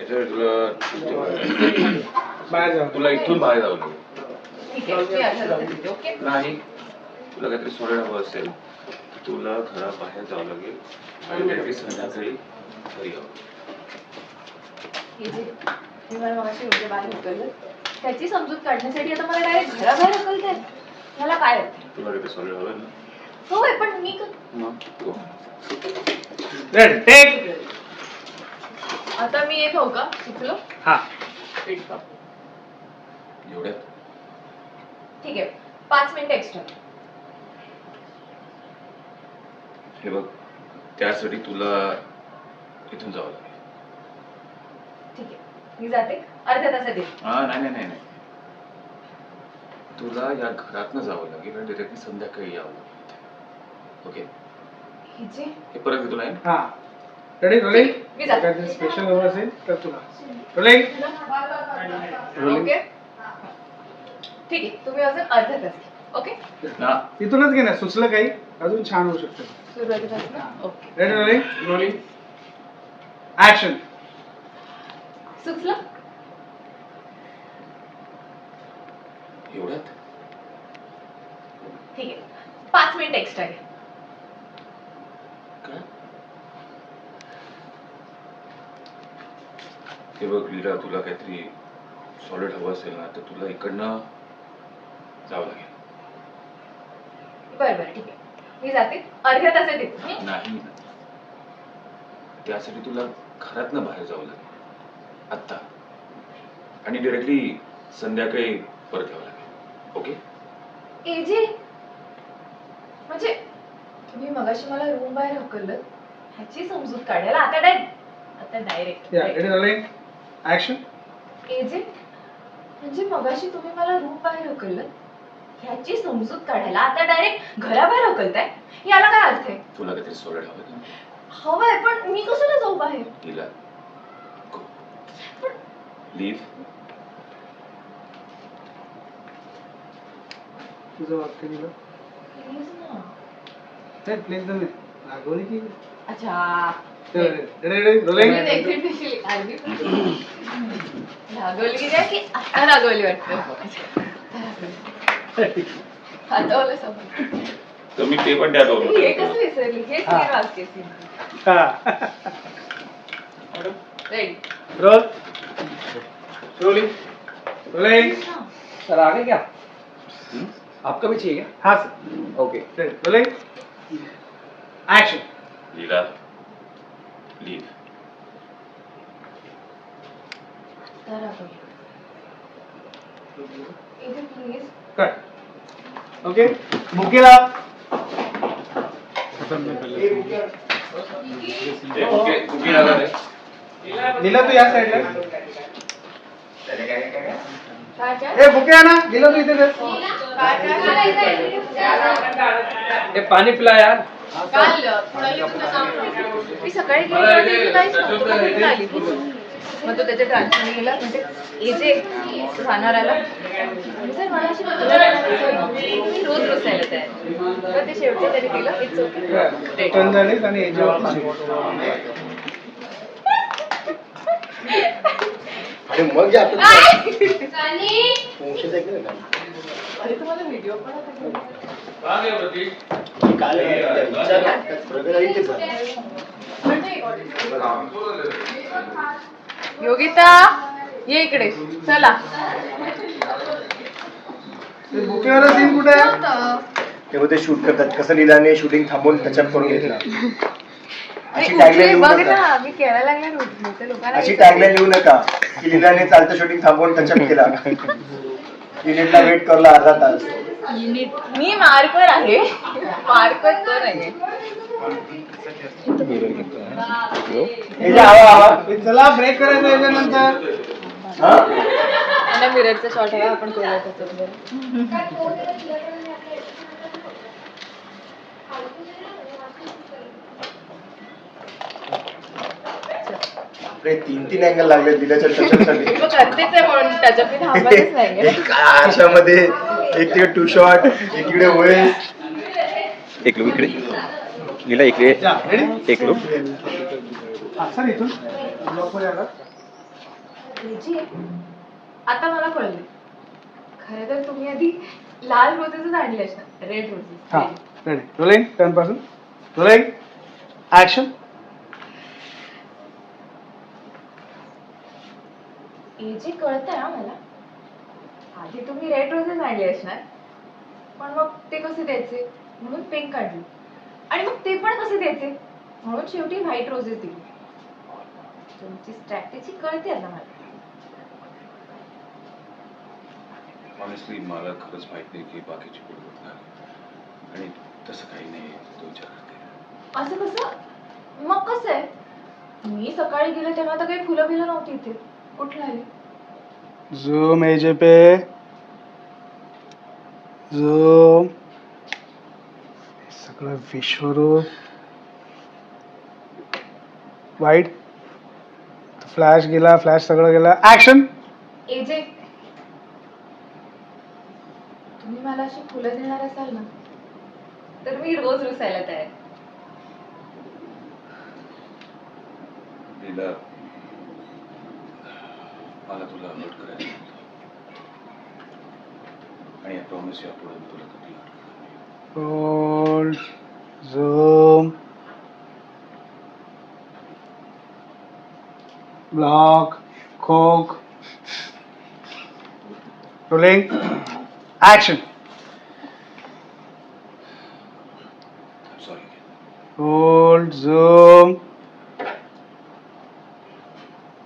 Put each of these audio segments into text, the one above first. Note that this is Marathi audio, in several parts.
याच्यावर तुला बाहेर जाऊ तुला इथून बाहेर जावं लागेल ठीक आहे मी ओके? नाही. तुला काहीतरी सॉलिड हवं असेल तर तुला घराबाहेर जावं लागेल. आणि काहीतरी संध्याकाळी घरी यावं. हे जे हे मला मगाशी बाहेर उकललं त्याची समजूत काढण्यासाठी आता मला डायरेक्ट घराबाहेर उकलते मला काय अर्थ? तुला काहीतरी हवं ना? होय पण मी क- मग? तू रेड टेक आता मी येत हो का? चुकलो? हा. ठीक एवढ्यात? आहे. पाच मिनिट एक्स्ट्रा हे बघ त्यासाठी तुला इथून जावं लागेल. ठीक आहे. मी जाते. अर्ध्या तासात येते हा नाही नाही नाही नाही. तुला या घरातनं जावं लागेल आणि डिरेक्टली संध्याकाळी यावं लागेल. ओके? हे जे? हे परत घेतो नाही हा. रेडी रोलिंग जाते. काहीतरी स्पेशल हवं असेल तर तुला. रोलिंग. ओके ठीक आहे. तुम्ही अजून अर्ध्या तास ओके ना इथूनच घे ना. सुचलं काही? अजून छान होऊ शकतं. सुरुवातीपासून okay ready rolling rolling action सुचलं? एवढ्यात? ठीक आहे. पाच मिनिट एक्स्ट्रा घ्या. हे बघ लीला तुला काहीतरी सॉलिड हवं असेल ना तर तुला इकडनं जावं लागेल. बरं बरं ठीक आहे. मी जाते. अर्ध्या तासात येते हं? नाही त्यासाठी तुला घरातनं बाहेर जावं लागेल. आत्ता. आणि डिरेक्टली संध्याकाळी परत यावं लागेल. ओके? एजे म्हणजे तुम्ही मगाशी मला रूम बाहेर हकललं. ह्याची समजूत काढायला आता डायरेक्ट आता डायरेक्ट ऍक्शन एजे म्हणजे मगाशी तुम्ही मला रूम बाहेर हकललं ह्याची समजूत काढायला आता डायरेक्ट घराबाहेर हकलताय याला काय अर्थ आहे? तुला काहीतरी सॉलिड हवं का? हवंय पण मी कशाला जाऊ बाहेर? लीला गो लीव तुझं वाक्य दिलं Please ना. नाही प्लीज नाही. रागवली की अच्छा. काय की आता वाटतं. मी ते पण त्यात हे कसं विसरली. हेच हा. मी वाक्य हा. Ready roll. Rolling rolling sir आ गए क्या? आपका भी चाहिए हा sir. Okay rolling action Leela. Leave cut okay रे दिला तू या साईडला ए बुके दिला तू इथे पानी पिला यार. काल मी सकाळी गेली होती, ती काहीच नव्हतं, मग ती? त्याच्या ट्रान्सफर गेला म्हणजे आला मी सर मला अशी मी रोज बसायला तयार. तर ते शेवटी त्याने इट्स ओके आणि. आणि मग जे आपण? अरे तुम्हाला व्हिडिओ पण आता काल विचार प्रगत आहे ते झालं. योगिता ये इकडे. चला. ते बुकेवाला सीन कुठे ते शूट करतात. कसं लिलाने शूटिंग थांबवून टचअप करून घेतला. अशी टॅगलाईन लिहू नका. ना मी केला लागल्या रोज लोकांना अशी विचार- टॅगलाईन लिहू नका. की लिलाने चालतं शूटिंग थांबवून टचअप केला. युनिटला वेट करला अर्धा तास. मी मार्कर आहे. मार्कर तो नाही चला ब्रेक करायचा हा? मिररचा शॉट आपण. आपले तीन तीन अँगल लागले दिल्याच्या टचअपसाठी एक आरशामध्ये एक तिकडे टू शॉट एक लोक इकडे. लीला इकडे. एक जी आता मला कळलं. खरं तर तुम्ही आधी लाल रोजेसच आणले असणार. रेड हा रोजेस रेडी रोलिंग टर्नपासून रोलिंग ऍक्शन हे जे कळतंय ना मला आधी तुम्ही रेड रोजेस आणले असणार. पण मग ते कसे द्यायचे? म्हणून पिंक काढली आणि मग ते पण कसे द्यायचे म्हणून शेवटी व्हाईट रोजेस दिली तुमची स्ट्रॅटेजी कळते आता मला. ऑनेस्टली मला खरंच माहीत नाही की बाकीची बघणार. आणि तसं काही नाही तो विचार करते. असं कसं? मग कसं आहे? मी सकाळी गेले तेव्हा तर काही फुलं बिलं नव्हती इथे. कुठलं आली झूम एजे पे झूम सगळं विश्वरूप वाईट. फ्लॅश गेला फ्लॅश सगळं गेला. ऍक्शन एजे तुम्ही मला अशी फुलं देणार असाल ना तर मी रोज रुसायला तयार. लीला मला तुला करायचं. आणि प्रॉमिस यापुढे मी तुला कधी hurt Hold, zoom. Block. Coke. Rolling. Action. Hold. Zoom.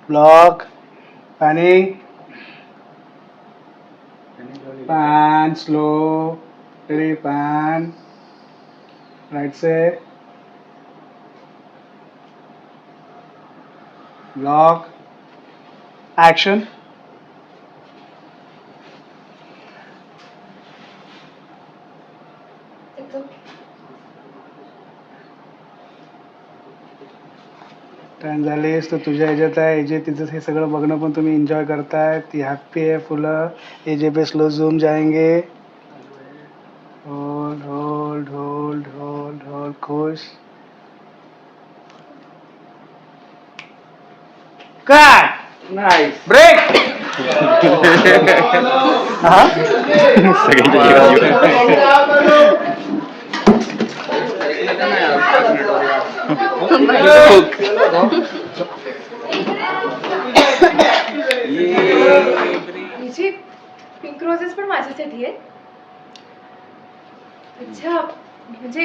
Block. Panning. Pan. Slow. Really pan. Block, action. It's okay. Turn झालीस तर तुझ्या ह्याच्यात आहे. एजे तिचं हे सगळं बघणं पण तुम्ही एन्जॉय करताय. ती हॅप्पी आहे फुलं. एजे पे स्लो झूम जाएंगे. काय? नाईस ब्रेक हिची पिंक रोजेस पण माझ्यासाठी आहेत. अच्छा म्हणजे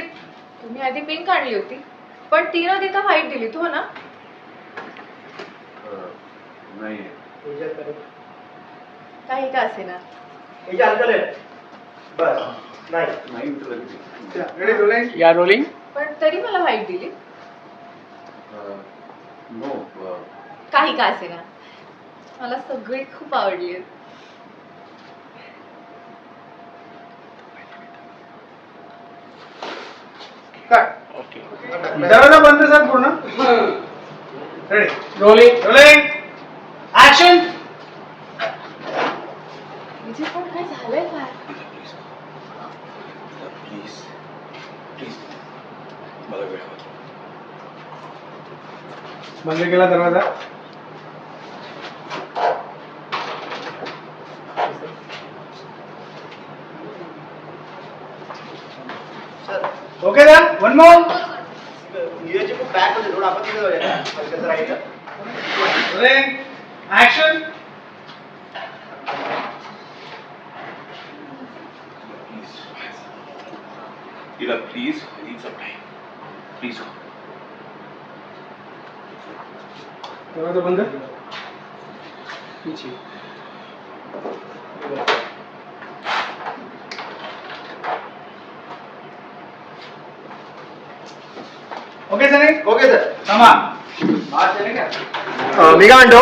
तुम्ही आधी पिंक आणली होती पण ती न देता व्हाईट दिली तू हो ना? नाही काही का असे ना बस. नाही. रेडी रोलिंग या रोलिंग पण तरी मला व्हाईट दिली. नो काही का असे ना मला सगळी खूप आवडली. आहेत काय दरवाजा बंद सर पूर्ण? रेडी रोलिंग रोलिंग ऍक्शन म्हणजे पण काय झालंय काय प्लीज प्लीज मला वेळ हवा बंद केला दरवाजा? ओके दा वन मोर नीरजची खूप बॅक होते थोडं आपण तिथे जाऊया राहिलं ऍक्शन तिला प्लीज प्लीज नाही प्लीज दरवाजा बंद? ओके सर ओके सर थांबा मी काय म्हणतो?